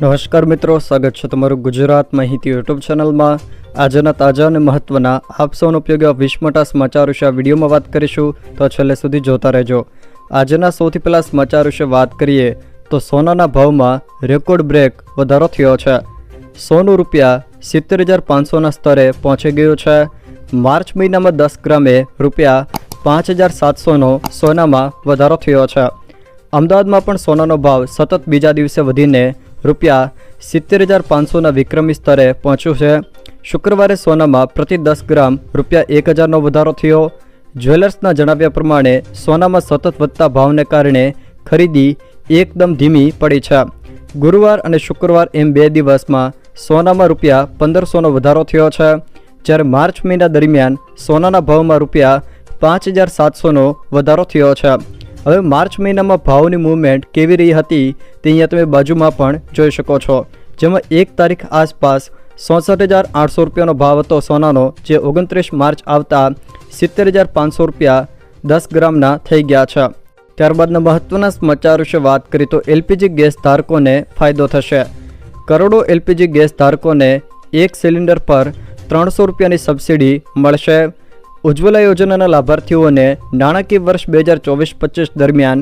નમસ્કાર મિત્રો, સ્વાગત છે તમારું ગુજરાત માહિતી યુટ્યુબ ચેનલમાં. આજના તાજા અને મહત્વના આપ સૌનો ઉપયોગી વીસ સમાચાર વિશે આ વિડીયોમાં વાત કરીશું, તો છેલ્લે સુધી જોતા રહેજો. આજના સૌથી પહેલાં સમાચાર વિશે વાત કરીએ, તો સોનાના ભાવમાં રેકોર્ડ બ્રેક વધારો થયો છે. સોનું રૂપિયા સિત્તેર હજાર પાંચસોના સ્તરે પહોંચી ગયું છે. માર્ચ મહિનામાં દસ ગ્રામે રૂપિયા પાંચ હજાર સાતસોનો સોનામાં વધારો થયો છે. અમદાવાદમાં પણ સોનાનો ભાવ સતત બીજા દિવસે વધીને રૂપિયા સિત્તેર હજાર પાંચસોના વિક્રમી સ્તરે પહોંચ્યું છે. શુક્રવારે સોનામાં પ્રતિ દસ ગ્રામ રૂપિયા એક હજારનો વધારો થયો. જ્વેલર્સના જણાવ્યા પ્રમાણે, સોનામાં સતત વધતા ભાવને કારણે ખરીદી એકદમ ધીમી પડી છે. ગુરુવાર અને શુક્રવાર એમ બે દિવસમાં સોનામાં રૂપિયા પંદરસોનો વધારો થયો છે. જ્યારે માર્ચ મહિના દરમિયાન સોનાના ભાવમાં રૂપિયા પાંચ હજાર સાતસોનો વધારો થયો છે. હવે માર્ચ મહિનામાં ભાવની મૂવમેન્ટ કેવી રહી હતી તે અહીંયા તમે બાજુમાં પણ જોઈ શકો છો. જેમાં એક તારીખ આસપાસ ચોસઠ હજાર આઠસો રૂપિયાનો ભાવ હતો સોનાનો, જે ઓગણત્રીસ માર્ચ આવતા સિત્તેર હજાર પાંચસો રૂપિયા દસ ગ્રામના થઈ ગયા છે. ત્યારબાદના મહત્ત્વના સમાચાર વિશે વાત કરીએ તો એલપીજી ગેસ ધારકોને ફાયદો થશે. કરોડો એલપીજી ગેસ ધારકોને એક સિલિન્ડર પર ત્રણસો રૂપિયાની સબસિડી મળશે. ઉજ્જવલા યોજનાના લાભાર્થીઓને નાણાકીય વર્ષ બે હજાર ચોવીસ પચીસ દરમિયાન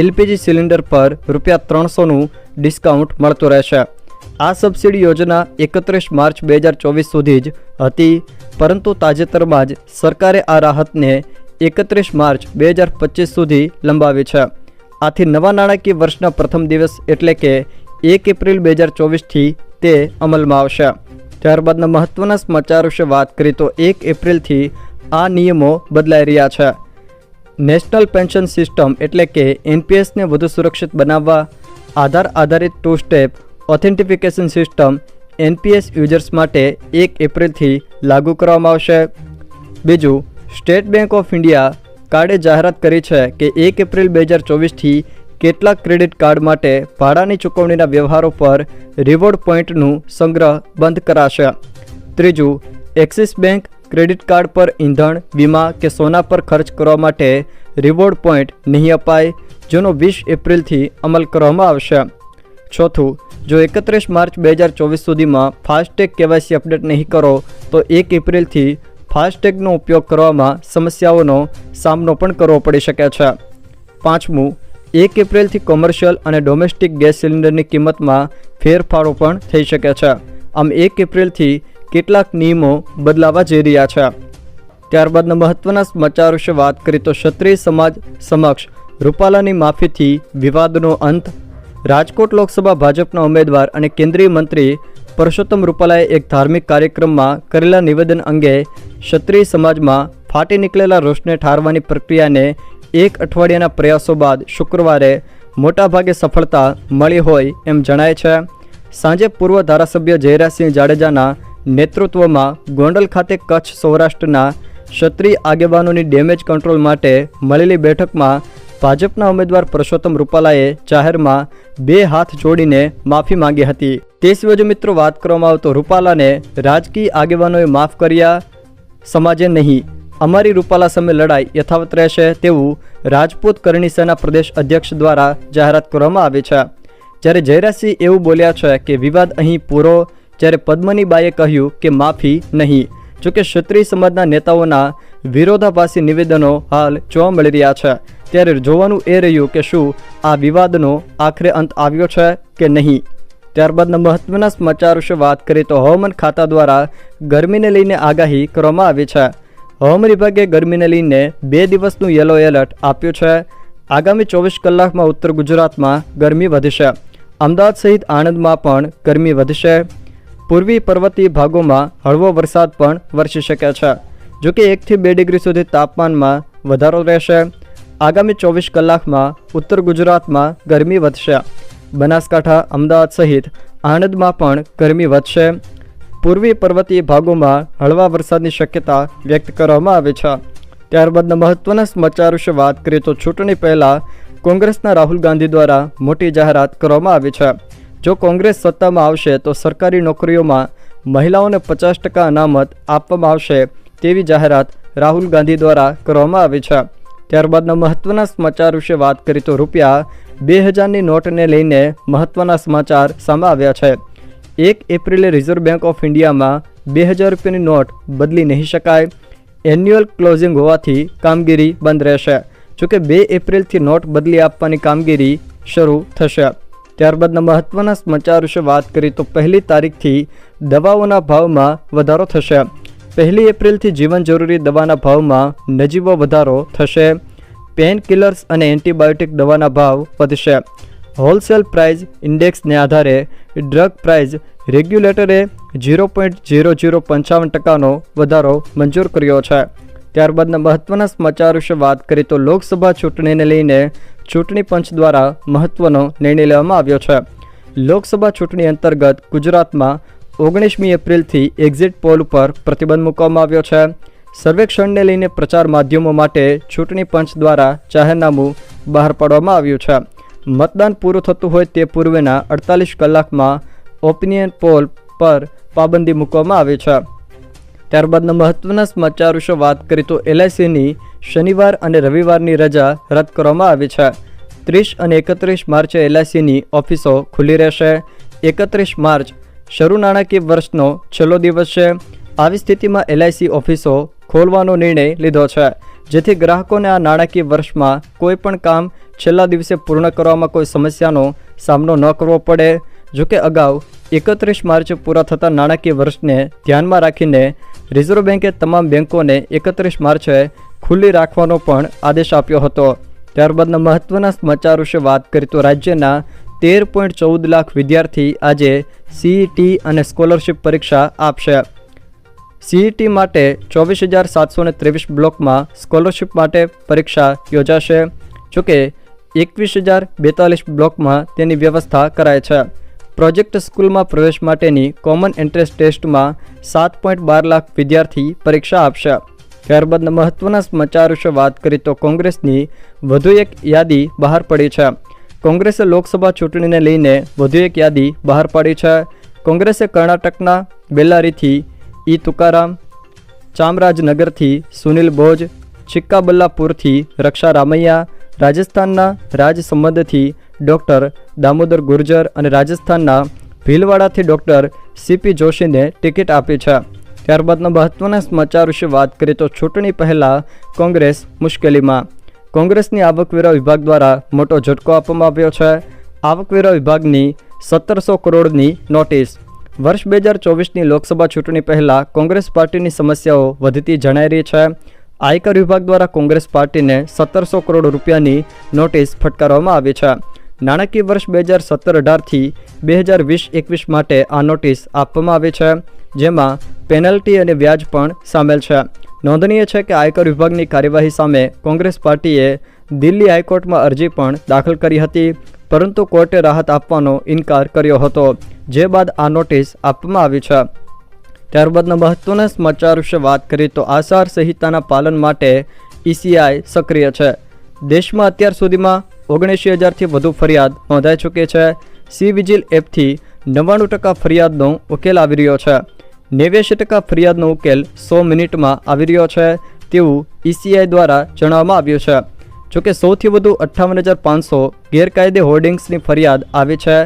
એલપીજી સિલિન્ડર પર રૂપિયા ત્રણસોનું ડિસ્કાઉન્ટ મળતું રહેશે. આ સબસિડી યોજના એકત્રીસ માર્ચ બે હજાર ચોવીસ સુધી જ હતી, પરંતુ તાજેતરમાં જ સરકારે આ રાહતને એકત્રીસ માર્ચ બે હજાર પચીસ સુધી લંબાવી છે. આથી નવા નાણાકીય વર્ષના પ્રથમ દિવસ એટલે કે એક એપ્રિલ બે હજાર ચોવીસથી તે અમલમાં આવશે. ત્યારબાદના મહત્ત્વના સમાચાર વિશે વાત કરીએ તો એક એપ્રિલથી આ નિયમો બદલાઈ રહ્યા છે. નેશનલ પેન્શન સિસ્ટમ એટલે કે એનપીએસને વધુ સુરક્ષિત બનાવવા, આધાર આધારિત two step authentication system NPS users માટે એક એપ્રિલથી લાગુ કરવામાં આવશે. બીજું, સ્ટેટ બેંક ઓફ ઇન્ડિયા કાર્ડે જાહેરાત કરી છે કે એક એપ્રિલ બે હજાર ચોવીસથી કેટલાક ક્રેડિટ કાર્ડ માટે ભાડાની ચૂકવણીના વ્યવહારો પર રિવોર્ડ પોઈન્ટનું સંગ્રહ બંધ કરાશે. ત્રીજું, એક્સિસ બેંક ક્રેડિટ કાર્ડ પર ઈંધણ, વીમા કે સોના પર ખર્ચ કરવા માટે રિવોર્ડ પોઈન્ટ નહીં અપાય, જેનો વીસ એપ્રિલથી અમલ કરવામાં આવશે. ચોથું, જો એકત્રીસ માર્ચ બે હજાર ચોવીસ સુધીમાં ફાસ્ટેગ કેવાયસી અપડેટ નહીં કરો, તો એક એપ્રિલથી ફાસ્ટેગનો ઉપયોગ કરવામાં સમસ્યાઓનો સામનો પણ કરવો પડી શકે છે. પાંચમું, એક એપ્રિલથી કોમર્શિયલ અને ડોમેસ્ટિક ગેસ સિલિન્ડરની કિંમતમાં ફેરફારો પણ થઈ શકે છે. આમ એક એપ્રિલથી કેટલાક નિયમો બદલાવા જઈ રહ્યા છે. ત્યારબાદના મહત્વના સમાચાર વિશે વાત કરીએ તો ક્ષત્રિય સમાજ સમક્ષ રૂપાલાની માફીથી વિવાદનો અંત, રાજકોટ લોકસભા ભાજપના ઉમેદવાર અને કેન્દ્રીય મંત્રી પરસોત્તમ રૂપાલાએ એક ધાર્મિક કાર્યક્રમમાં કરેલા નિવેદન અંગે ક્ષત્રિય સમાજમાં ફાટી નીકળેલા રોષને ઠારવાની પ્રક્રિયાને એક અઠવાડિયાના પ્રયાસો બાદ શુક્રવારે મોટાભાગે સફળતા મળી હોય એમ જણાય છે. સાંજે પૂર્વ ધારાસભ્ય જયરાજસિંહ જાડેજાના નેતૃત્વમાં ગોંડલ ખાતે કચ્છ સૌરાષ્ટ્રના ક્ષત્રિય આગેવાનોની ડેમેજ કંટ્રોલ માટે મળેલી બેઠકમાં ભાજપના ઉમેદવાર પરસોત્તમ રૂપાલાએ જાહેરમાં બે હાથ જોડીને માફી માંગી હતી. તે સિવાય જો મિત્રો વાત કરવામાં આવતો રૂપાલાને રાજકીય આગેવાનોએ માફ કર્યા સમાજે નહીં. અમારી રૂપાલા સામે લડાઈ યથાવત રહેશે તેવું રાજપૂત કરણી સેના પ્રદેશ અધ્યક્ષ દ્વારા જાહેરાત કરવામાં આવી છે. જ્યારે જયરાજસિંહ એવું બોલ્યા છે કે વિવાદ અહીં પૂરો જ્યારે પદ્મનીબાએ કહ્યું કે માફી નહીં, જોકે ક્ષત્રિય સમાજના નેતાઓના વિરોધાભાસી નિવેદનો હાલ જોવા મળી રહ્યા છે. ત્યારે જોવાનું એ રહ્યું કે શું આ વિવાદનો આખરે અંત આવ્યો છે કે નહીં. ત્યારબાદના મહત્વના સમાચાર વિશે વાત કરીએ તો હવામાન ખાતા દ્વારા ગરમીને લઈને આગાહી કરવામાં આવી છે. હવામાન વિભાગે ગરમીને લઈને બે દિવસનું યલો એલર્ટ આપ્યું છે. આગામી ચોવીસ કલાકમાં ઉત્તર ગુજરાતમાં ગરમી વધશે. અમદાવાદ સહિત આણંદમાં પણ ગરમી વધશે. પૂર્વી પર્વતીય ભાગોમાં હળવો વરસાદ પણ વરસી શકે છે. જોકે એકથી બે ડિગ્રી સુધી તાપમાનમાં વધારો રહેશે. આગામી ચોવીસ કલાકમાં ઉત્તર ગુજરાતમાં ગરમી વધશે. બનાસકાંઠા, અમદાવાદ સહિત આણંદમાં પણ ગરમી વધશે. પૂર્વી પર્વતીય ભાગોમાં હળવા વરસાદની શક્યતા વ્યક્ત કરવામાં આવી છે. ત્યારબાદના મહત્વના સમાચાર વિશે વાત કરીએ તો ચૂંટણી પહેલાં કોંગ્રેસના રાહુલ ગાંધી દ્વારા મોટી જાહેરાત કરવામાં આવી છે. જો કોંગ્રેસ સત્તામાં આવશે તો સરકારી નોકરીઓમાં મહિલાઓને પચાસ ટકા અનામત આપવામાં આવશે તેવી જાહેરાત રાહુલ ગાંધી દ્વારા કરવામાં આવી છે. ત્યારબાદના મહત્વના સમાચાર વિશે વાત કરી તો રૂપિયા બે હજારની નોટને લઈને મહત્ત્વના સમાચાર સામે આવ્યા છે. એક એપ્રિલે રિઝર્વ બેંક ઓફ ઇન્ડિયામાં બે હજાર રૂપિયાની નોટ બદલી નહીં શકાય. એન્યુઅલ ક્લોઝિંગ હોવાથી કામગીરી બંધ રહેશે. જોકે બે એપ્રિલથી નોટ બદલી આપવાની કામગીરી શરૂ થશે. ત્યારબાદના મહત્ત્વના સમાચાર વિશે વાત કરીએ તો પહેલી તારીખથી દવાઓના ભાવમાં વધારો થશે. પહેલી એપ્રિલથી જીવન જરૂરી દવાના ભાવમાં નજીવો વધારો થશે. પેન કિલર્સ અને એન્ટીબાયોટિક દવાના ભાવ વધશે. હોલસેલ પ્રાઇઝ ઇન્ડેક્સને આધારે ડ્રગ પ્રાઇઝ રેગ્યુલેટરે ઝીરો પોઈન્ટ ઝીરો ઝીરો પંચાવન ટકાનો વધારો મંજૂર કર્યો છે. ત્યારબાદના મહત્ત્વના સમાચાર વિશે વાત કરીએ તો લોકસભા ચૂંટણીને લઈને ચૂંટણી પંચ દ્વારા મહત્ત્વનો નિર્ણય લેવામાં આવ્યો છે. લોકસભા ચૂંટણી અંતર્ગત ગુજરાતમાં ઓગણીસમી એપ્રિલથી એક્ઝિટ પોલ ઉપર પ્રતિબંધ મૂકવામાં આવ્યો છે. સર્વેક્ષણને લઈને પ્રચાર માધ્યમો માટે ચૂંટણી પંચ દ્વારા જાહેરનામું બહાર પાડવામાં આવ્યું છે. મતદાન પૂરું થતું હોય તે પૂર્વેના અડતાલીસ કલાકમાં ઓપિનિયન પોલ પર પાબંદી મૂકવામાં આવી છે. ત્યારબાદના મહત્વના સમાચાર વિશે વાત કરીએ તો એલઆઈસીની શનિવાર અને રવિવારની રજા રદ કરવામાં આવી છે. ત્રીસ અને એકત્રીસ માર્ચે એલઆઈસીની ઓફિસો ખુલ્લી રહેશે. એકત્રીસ માર્ચ, શરૂ નાણાકીય વર્ષનો છેલ્લો દિવસ છે. આવી સ્થિતિમાં એલઆઈસી ઓફિસો ખોલવાનો નિર્ણય લીધો છે, જેથી ગ્રાહકોને આ નાણાકીય વર્ષમાં કોઈ પણ કામ છેલ્લા દિવસે પૂર્ણ કરવામાં કોઈ સમસ્યાનો સામનો ન કરવો પડે. જોકે અગાઉ એકત્રીસ માર્ચે પૂરા થતા નાણાકીય વર્ષને ધ્યાનમાં રાખીને રિઝર્વ બેન્કે તમામ બેન્કોને એકત્રીસ માર્ચે ખુલ્લી રાખવાનો પણ આદેશ આપ્યો હતો. ત્યારબાદના મહત્ત્વના સમાચાર વિશે વાત કરીએ તો રાજ્યના તેર પોઈન્ટ ચૌદ લાખ વિદ્યાર્થી આજે સીઈટી અને સ્કોલરશિપ પરીક્ષા આપશે. સીઈટી માટે ચોવીસ હજાર સાતસો ને ત્રેવીસ બ્લોકમાં સ્કોલરશિપ માટે પરીક્ષા યોજાશે, જોકે એકવીસ હજાર બેતાલીસ બ્લોકમાં તેની વ્યવસ્થા કરાય છે. પ્રોજેક્ટ સ્કૂલમાં પ્રવેશ માટેની કોમન એન્ટ્રન્સ ટેસ્ટમાં સાત પોઈન્ટ બાર લાખ વિદ્યાર્થી પરીક્ષા આપશે. ત્યારબાદના મહત્ત્વના સમાચાર વિશે વાત કરીએ તો કોંગ્રેસની વધુ એક યાદી બહાર પડી છે. કોંગ્રેસે લોકસભા ચૂંટણીને લઈને વધુ એક યાદી બહાર પાડી છે. કોંગ્રેસે કર્ણાટકના બેલ્લારીથી ઈ તુકારામ, ચામરાજનગરથી સુનિલ બોજ ચિક્કાબલ્લાપુરથી રક્ષા રામૈયા રાજસ્થાનના રાજસંબંધથી ડૉક્ટર દામોદર ગુર્જર અને રાજસ્થાનના ભીલવાડાથી ડૉક્ટર સીપી જોશીને ટિકિટ આપી છે. ત્યારબાદના મહત્ત્વના સમાચાર વિશે વાત કરીએ તો ચૂંટણી પહેલાં કોંગ્રેસ મુશ્કેલીમાં. કોંગ્રેસની આવકવેરા વિભાગ દ્વારા મોટો ઝટકો આપવામાં આવ્યો છે. આવકવેરા વિભાગની સત્તરસો કરોડની નોટિસ. વર્ષ બે હજાર ચોવીસની લોકસભા ચૂંટણી પહેલાં કોંગ્રેસ પાર્ટીની સમસ્યાઓ વધતી જણાઈ રહી છે. આયકર વિભાગ દ્વારા કોંગ્રેસ પાર્ટીને સત્તરસો કરોડ રૂપિયાની નોટિસ ફટકારવામાં આવી છે. નાણાકીય વર્ષ બે હજાર સત્તર અઢારથી બે હજાર વીસ એકવીસ માટે આ નોટિસ આપવામાં આવી છે, જેમાં પેનલ્ટી અને વ્યાજ પણ સામેલ છે. નોંધનીય છે કે આયકર વિભાગની કાર્યવાહી સામે કોંગ્રેસ પાર્ટીએ દિલ્હી હાઈકોર્ટમાં અરજી પણ દાખલ કરી હતી, પરંતુ કોર્ટે રાહત આપવાનો ઇનકાર કર્યો હતો, જે બાદ આ નોટિસ આપવામાં આવી છે. ત્યારબાદના મહત્ત્વના સમાચાર વિશે વાત કરીએ તો આચાર સંહિતાના પાલન માટે ઈસીઆઈ સક્રિય છે. દેશમાં અત્યાર સુધીમાં ઓગણસી હજારથી વધુ ફરિયાદ નોંધાઈ ચૂકી છે. સી વિજિલ એપથી નવ્વાણું ટકા ફરિયાદનો ઉકેલ આવી રહ્યો છે. નેવ્યાસી ટકા ફરિયાદનો ઉકેલ સો મિનિટમાં આવી રહ્યો છે તેવું ઈસીઆઈ દ્વારા જણાવવામાં આવ્યું છે. જોકે સૌથી વધુ અઠ્ઠાવન હજાર પાંચસો ગેરકાયદે હોર્ડિંગ્સની ફરિયાદ આવી છે.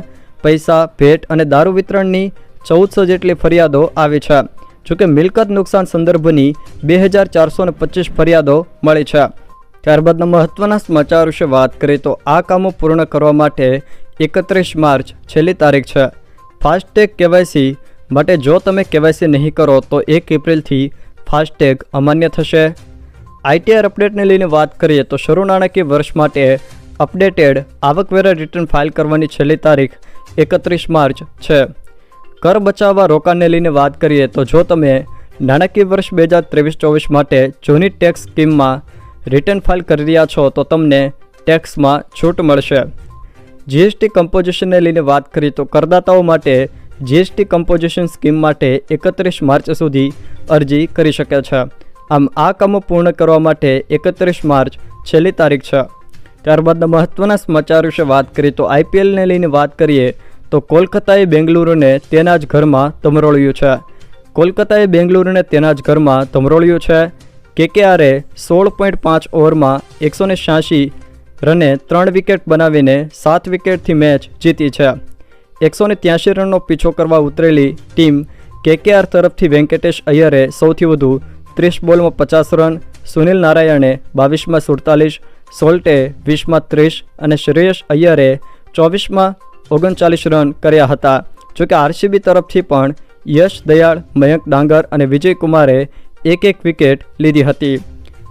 પૈસા, ભેટ અને દારૂ વિતરણની ચૌદસો જેટલી ફરિયાદો આવી છે. જોકે મિલકત નુકસાન સંદર્ભની બે હજાર ચારસો પચીસ ફરિયાદો મળી છે. ત્યારબાદના મહત્ત્વના સમાચાર વિશે વાત કરીએ તો આ કામો પૂર્ણ કરવા માટે એકત્રીસ માર્ચ છેલ્લી તારીખ છે. ફાસ્ટેગ કેવાયસી માટે જો તમે કેવાયસી નહીં કરો તો એક એપ્રિલથી ફાસ્ટેગ અમાન્ય થશે. આઈટીઆર અપડેટને લઈને વાત કરીએ તો શરૂ નાણાકીય વર્ષ માટે અપડેટેડ આવકવેરા રિટર્ન ફાઇલ કરવાની છેલ્લી તારીખ એકત્રીસ માર્ચ છે. કર બચાવવા રોકાણને લઈને વાત કરીએ તો જો તમે નાણાકીય વર્ષ બે હજાર ત્રેવીસ ચોવીસ માટે જૂની ટેક્સ સ્કીમમાં રિટર્ન ફાઇલ કરી રહ્યા છો, તો તમને ટેક્સમાં છૂટ મળશે. જીએસટી કમ્પોઝિશનને લઈને વાત કરીએ તો કરદાતાઓ માટે જીએસટી કમ્પોઝિશન સ્કીમ માટે એકત્રીસ માર્ચ સુધી અરજી કરી શકે છે. આમ આ કામો પૂર્ણ કરવા માટે એકત્રીસ માર્ચ છેલ્લી તારીખ છે. ત્યારબાદના મહત્ત્વના સમાચાર વિશે વાત કરીએ તો આઈપીએલને લઈને વાત કરીએ તો કોલકાતાએ બેંગલુરુને તેના જ ઘરમાં ધમરોળ્યું છે. કોલકાતાએ બેંગલુરુને તેના જ ઘરમાં ધમરોળ્યું છે. કેકેઆરે સોળ પોઈન્ટ પાંચ ઓવરમાં એકસો ને છ્યાસી રને ત્રણ વિકેટ બનાવીને સાત વિકેટથી મેચ જીતી છે. એકસો ને ત્યાંશી રનનો પીછો કરવા ઉતરેલી ટીમ કેકેઆર તરફથી વેંકટેશ અય્યરે સૌથી વધુ ત્રીસ બોલમાં પચાસ રન, સુનિલ નારાયણે બાવીસમાં સુડતાલીસ, સોલ્ટે વીસમાં ત્રીસ અને શ્રેયસ અય્યરે ચોવીસમાં ઓગણચાલીસ રન કર્યા હતા. જોકે આરસીબી તરફથી પણ યશ દયાળ, મયંક ડાંગર અને વિજય કુમારે એક એક વિકેટ લીધી હતી.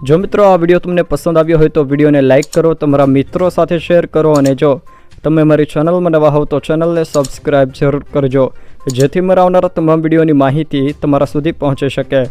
જો મિત્રો આ વીડિયો તમને પસંદ આવ્યો હોય તો વિડીયોને લાઇક કરો, તમારા મિત્રો સાથે શેર કરો અને જો તમે મારી ચેનલમાં નવા હોવ તો ચેનલને સબસ્ક્રાઈબ જરૂર કરજો. જેથી મારા આવનારા તમામ વિડીયોની માહિતી તમારા સુધી પહોંચી શકે.